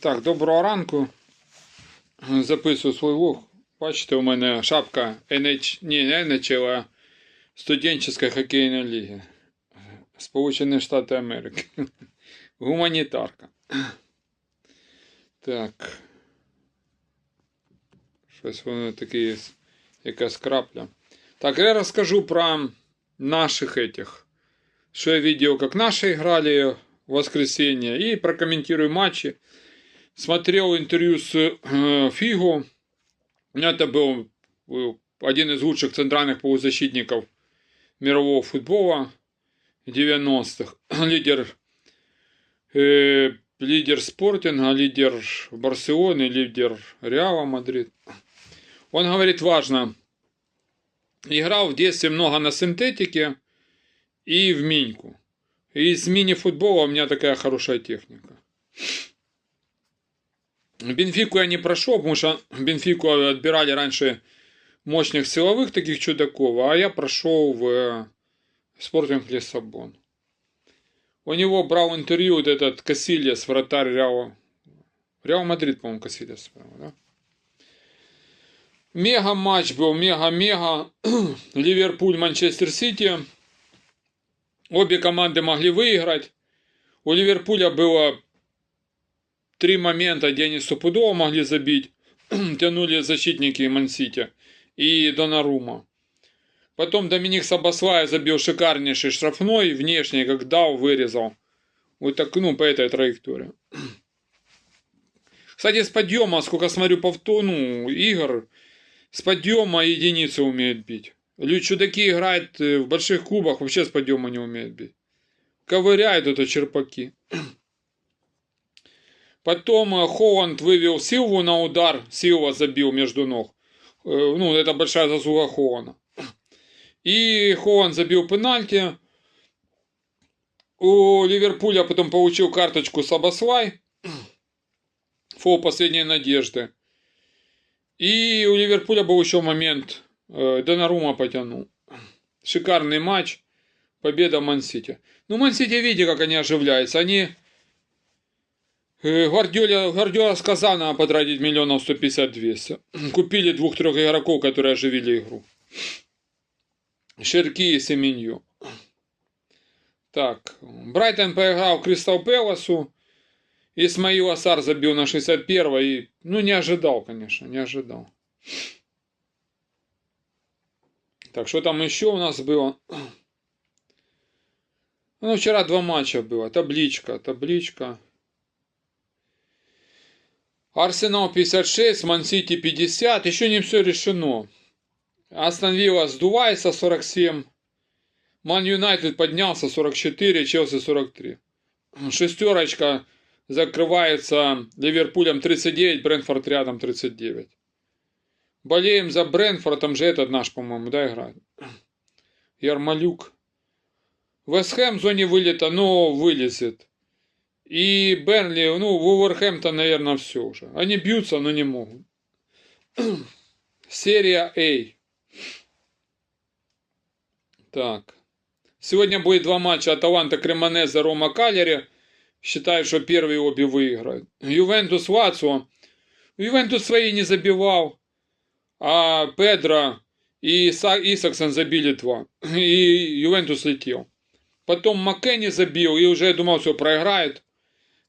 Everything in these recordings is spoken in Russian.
Так, доброго ранку. Записую свій влог. Бачите, у мене шапка NH, ні, не NHL, а студенческої хокейної ліги. Сполучені Штати Америки. Гуманітарка. Так. Щось воно таке є, якась крапля. Так, я расскажу про наших этих. Что я видел, как наши играли в воскресенье. И прокомментирую матчи. Смотрел интервью с э, Фигу. Это был э, один из лучших центральных полузащитников мирового футбола 90-х. Лидер, э, лидер спортинга, лидер Барселоны, лидер Реала Мадрид. Он говорит, важно, играл в детстве много на синтетике и в миньку. И с мини-футбола у меня такая хорошая техника. Бенфику я не прошел, потому что Бенфику отбирали раньше мощных силовых таких чудаков, а я прошел в э, спортинг Лиссабон. У него брал интервью вот этот Кассильес, вратарь Реала. Реал Мадрид, по-моему, Кассильес. Да? Мега матч был, мега-мега. Ливерпуль, Манчестер Сити. Обе команды могли выиграть. У Ливерпуля было три момента, где они стопудово могли забить. Тянули защитники Мансити и Донарума. Потом Доминик Сабаслай забил шикарнейший штрафной, внешний, как дал, вырезал. Вот так, ну, по этой траектории. Кстати, с подъема, сколько смотрю повтор, ну, игр, с подъема единицы умеют бить. Люди чудаки играют э, в больших клубах, вообще с подъема не умеют бить. Ковыряют это черпаки. Потом э, Холланд вывел Силву на удар. Силва забил между ног. Э, Ну, это большая заслуга Холланда. И Холланд забил пенальти. У Ливерпуля потом получил карточку Сабаслай. Фол последней надежды. И у Ливерпуля был еще момент. э, Донарума потянул. Шикарный матч. Победа Мансити. Ну, Мансити, видите, как они оживляются. Они... Гвардиоля, Гвардиола сказал, надо потратить миллионов 150-200. Купили двух-трех игроков, которые оживили игру. Ширки и Семенью. Так, Брайтон поиграл Кристал Пелосу. Исмаил Асар забил на 61 и, ну, не ожидал, конечно, не ожидал. Так, что там еще у нас было? Ну, вчера два матча было. Табличка, табличка. Арсенал 56, Мансити 50. Еще не все решено. Астон Вилла сдувается 47. Ман Юнайтед поднялся 44, Челси 43. Шестерочка закрывается Ливерпулем 39, Брэнфорд рядом 39. Болеем за Брэнфорд, там же этот наш, по-моему, да, играет. Ярмолюк. Вестхэм в зоне вылета, но вылезет. И Бернли, ну, Вулверхэмптон, наверное, все уже. Они бьются, но не могут. Серия А. Так. Сегодня будет два матча Аталанта Кремонеза Рома Калери. Считаю, что первые обе выиграют. Ювентус Лацио. Ювентус свои не забивал. А Педро и Са- Исаксон забили два. И Ювентус летел. Потом Маккенни забил. И уже я думал, все проиграет.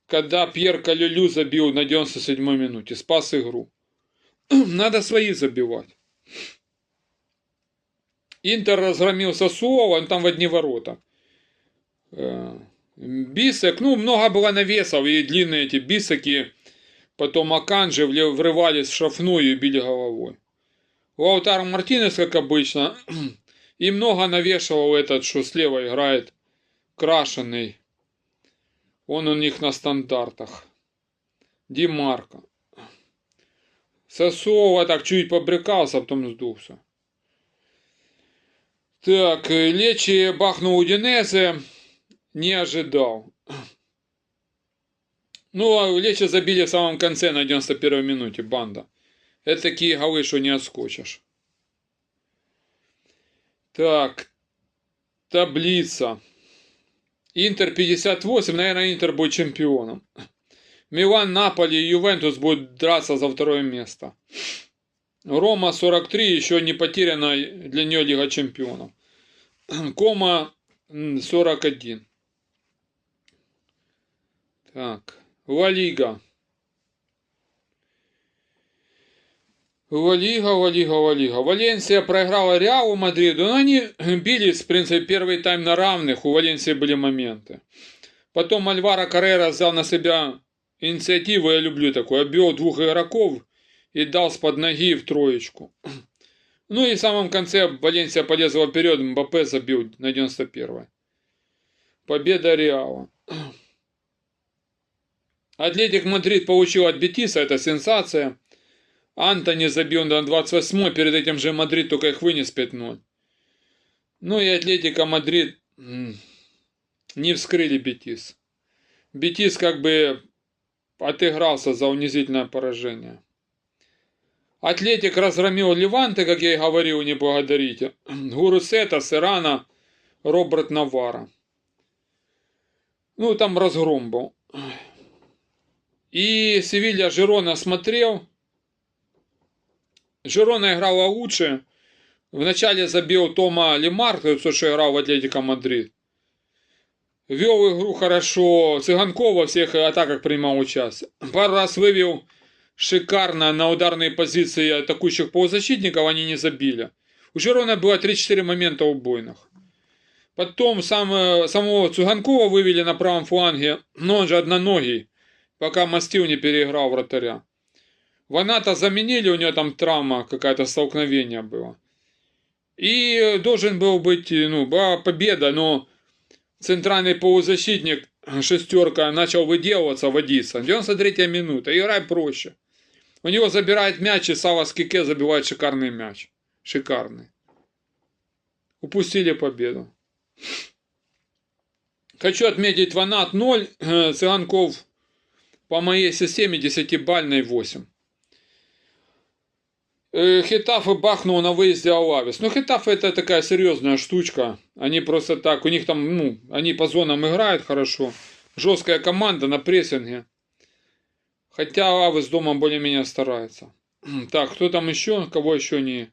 Когда Пьер Калюлю забил на 97-й минуте. Спас игру. Надо свои забивать. Интер разгромил Сосуола, он там в одни ворота. Э, Бисек, ну, много было навесов, и длинные эти бисеки. Потом Аканжи врывались в шафную и били головой. Лаутар Мартинес, как обычно, и много навешивал этот, что слева играет, крашеный. Он у них на стандартах. Димарко. Сосова так чуть побрыкался, а потом сдулся. Так, э, Лечи бахнул Удинезе. Не ожидал. Ну, а Лечи забили в самом конце на 91 минуте, банда. Это такие голы, что не отскочишь. Так, таблица. Интер 58, наверное, Интер будет чемпионом. Милан, Наполи и Ювентус будут драться за второе место. Рома 43, еще не потеряна для нее Лига Чемпионов. Кома 41. Так, Ла Лига. Лига, Ла Лига, Ла Лига. Валенсия проиграла Реалу Мадриду, но они бились, в принципе, первый тайм на равных, у Валенсии были моменты. Потом Альвара Каррера взял на себя инициативу, я люблю такую, обвел двух игроков и дал с под ноги в троечку. Ну и в самом конце Валенсия полезла вперед, Мбаппе забил на 91-й. Победа Реала. Атлетик Мадрид получил от Бетиса, это сенсация. Антони забил на 28 перед этим же Мадрид только их вынес 5-0. Ну и Атлетика Мадрид не вскрыли Бетис. Бетис как бы отыгрался за унизительное поражение. Атлетик разгромил Леванты, как я и говорил, не благодарите. Гурусета, Сирана, Роберт Навара. Ну, там разгром был. И Севилья Жирона смотрел. Жирона играла лучше. Вначале забил Тома Лемар, тот, что играл в Атлетико Мадрид. Вел игру хорошо. Цыганков во всех атаках принимал участие. Пару раз вывел шикарно на ударные позиции атакующих полузащитников, они не забили. У Жирона было 3-4 момента убойных. Потом сам, самого Цуганкова вывели на правом фланге, но он же одноногий, пока Мастил не переиграл вратаря. Ваната заменили, у него там травма, какая-то столкновение было. И должен был быть, ну, была победа, но центральный полузащитник, шестерка, начал выделываться, водиться. 93 минута, играй проще. У него забирает мяч, и Сава Скике забивает шикарный мяч. Шикарный. Упустили победу. Хочу отметить Ванат 0, э, Цыганков по моей системе 10-бальной 8. Э, Хитафы бахнул на выезде Алавис. Ну, Хитафы это такая серьезная штучка. Они просто так, у них там, ну, они по зонам играют хорошо. Жесткая команда на прессинге. Хотя Авес дома более-менее старается. Так, кто там еще? Кого еще не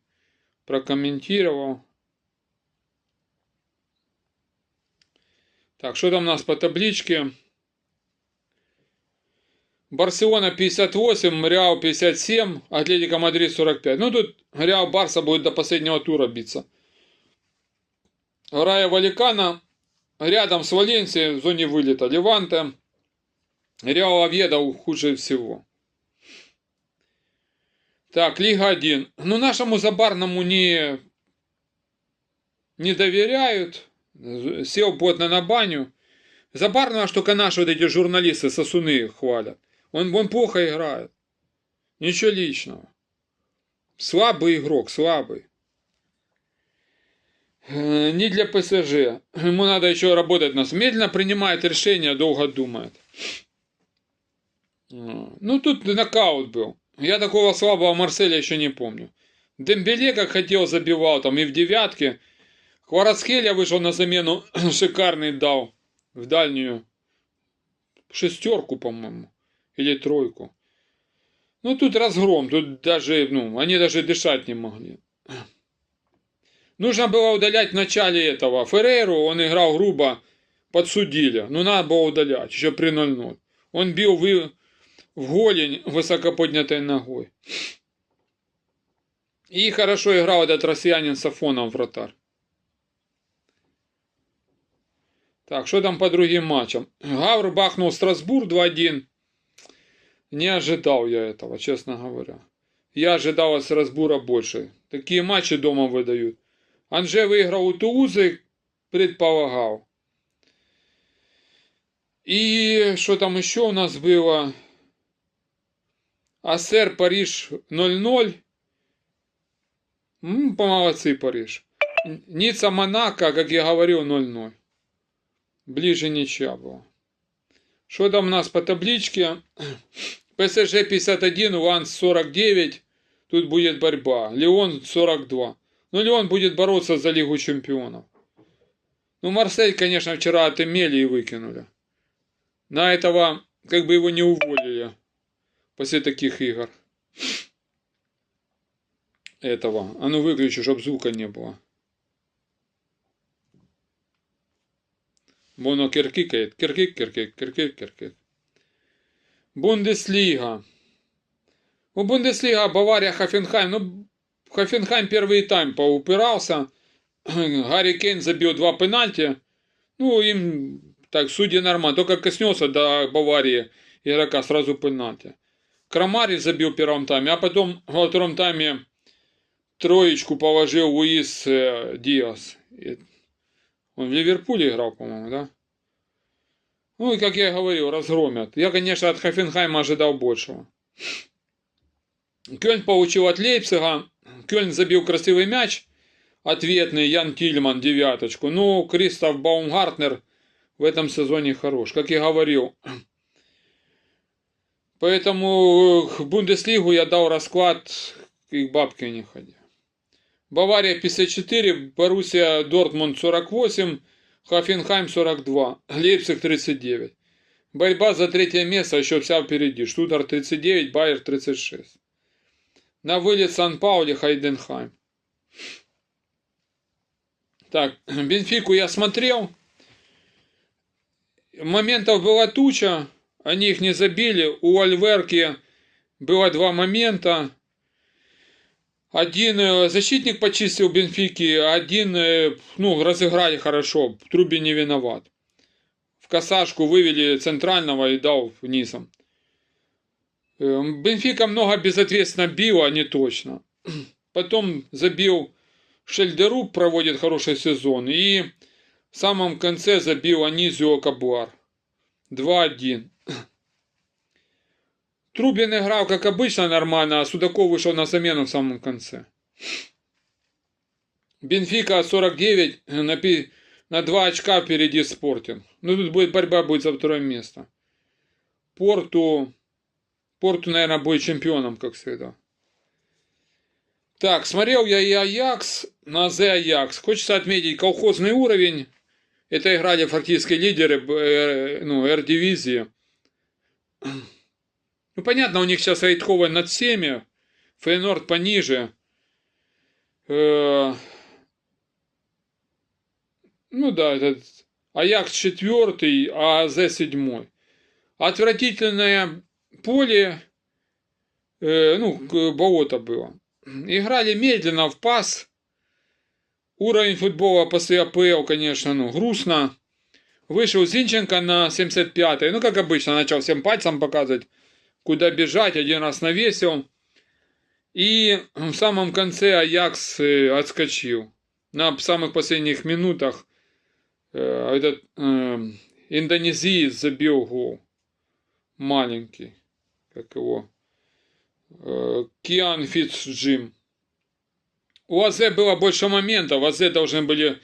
прокомментировал? Так, что там у нас по табличке? Барселона 58, Реал 57, Атлетика Мадрид 45. Ну, тут Реал Барса будет до последнего тура биться. Рая Валикана рядом с Валенсией в зоне вылета. Леванте Реал Овьедо хуже всего. Так, Лига 1. Ну, нашему Забарному не, не доверяют. Сел плотно на баню. Забарного, что наши вот эти журналисты сосуны хвалят. Он, он плохо играет. Ничего личного. Слабый игрок, слабый. Э, не для ПСЖ. Ему надо еще работать нас. Медленно принимает решения, долго думает. Ну, тут нокаут был. Я такого слабого Марселя еще не помню. Дембеле как хотел забивал, там и в девятке. Хварацхеля вышел на замену, шикарный дал в дальнюю шестерку, по-моему, или тройку. Ну, тут разгром, тут даже, ну, они даже дышать не могли. Нужно было удалять в начале этого. Ферреру, он играл грубо, подсудили. Ну, надо было удалять, еще при 0-0. Он бил вы в голень высоко поднятой ногой. И хорошо играл этот россиянин с Афоном вратарь. Так, что там по другим матчам? Гавр бахнул Страсбург 2-1. Не ожидал я этого, честно говоря. Я ожидал от Страсбура больше. Такие матчи дома выдают. Анже выиграл у Тулузы, предполагал. И что там еще у нас было? АСР Париж 0-0. Помолодцы Париж. Ницца Монако, как я говорил, 0-0. Ближе ничья было. Что там у нас по табличке? ПСЖ 51, Ланс 49. Тут будет борьба. Леон 42. Ну, Леон будет бороться за Лигу Чемпионов. Ну, Марсель, конечно, вчера отымели и выкинули. На этого как бы его не уволили после таких игр. Этого. А ну выключи, чтобы звука не было. Воно киркикает. Киркик, киркик, киркик, киркик. Бундеслига. У Бундеслига Бавария, Хофенхайм. Ну, Хофенхайм первый тайм поупирался. Гарри Кейн забил два пенальти. Ну, им так, судьи нормально. Только коснется до Баварии игрока сразу пенальти. Крамари забил в первом тайме, а потом во втором тайме троечку положил Луис э, Диас. Он в Ливерпуле играл, по-моему, да? Ну и, как я говорил, разгромят. Я, конечно, от Хофенхайма ожидал большего. Кёльн получил от Лейпцига. Кёльн забил красивый мяч. Ответный Ян Тильман девяточку. Ну, Кристоф Баумгартнер в этом сезоне хорош. Как я говорил. Поэтому в Бундеслигу я дал расклад и к бабке не ходя. Бавария 54, Боруссия Дортмунд 48, Хофенхайм 42, Лейпциг 39. Борьба за третье место еще вся впереди. Штутер 39, Байер 36. На вылет Сан-Паули, Хайденхайм. Так, Бенфику я смотрел. Моментов была туча. Они их не забили. У Альверки было два момента. Один э, защитник почистил Бенфики, один, э, ну, разыграли хорошо. Труби не виноват. В косашку вывели центрального и дал низом. Э, Бенфика много безответственно била, не точно. Потом забил Шельдерук, проводит хороший сезон. И в самом конце забил Анизио Кабуар. 2-1. Трубин играл, как обычно, нормально, а Судаков вышел на замену в самом конце. Бенфика 49 на, пи- на 2 очка впереди Спортинг. Ну, тут будет борьба будет за второе место. Порту, Порту, наверное, будет чемпионом, как всегда. Так, смотрел я и Аякс, на Зе Аякс. Хочется отметить колхозный уровень. Это играли фактически лидеры э, ну, R-дивизии. Ну, понятно, у них сейчас Рейдховен над всеми, Фейнорд пониже. Э, Ну да, этот Аякс четвертый, а АЗ седьмой. Отвратительное поле, э, ну, болото было. Играли медленно в пас. Уровень футбола после АПЛ, конечно, ну, грустно. Вышел Зинченко на 75-й. Ну, как обычно, начал всем пальцем показывать, куда бежать. Один раз навесил. И в самом конце Аякс э, отскочил. На самых последних минутах э, этот э, индонезиец забил гол. Маленький. Как его? Э, Киан Фитцджим. У АЗ было больше моментов. АЗ должны были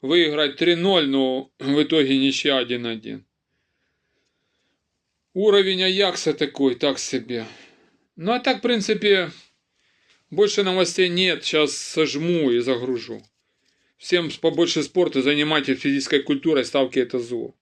выиграть 3-0, но в итоге ничья 1-1. Уровень Аякса такой, так себе. Ну а так, в принципе, больше новостей нет. Сейчас сожму и загружу. Всем побольше спорта, занимайтесь физической культурой, ставки это зло.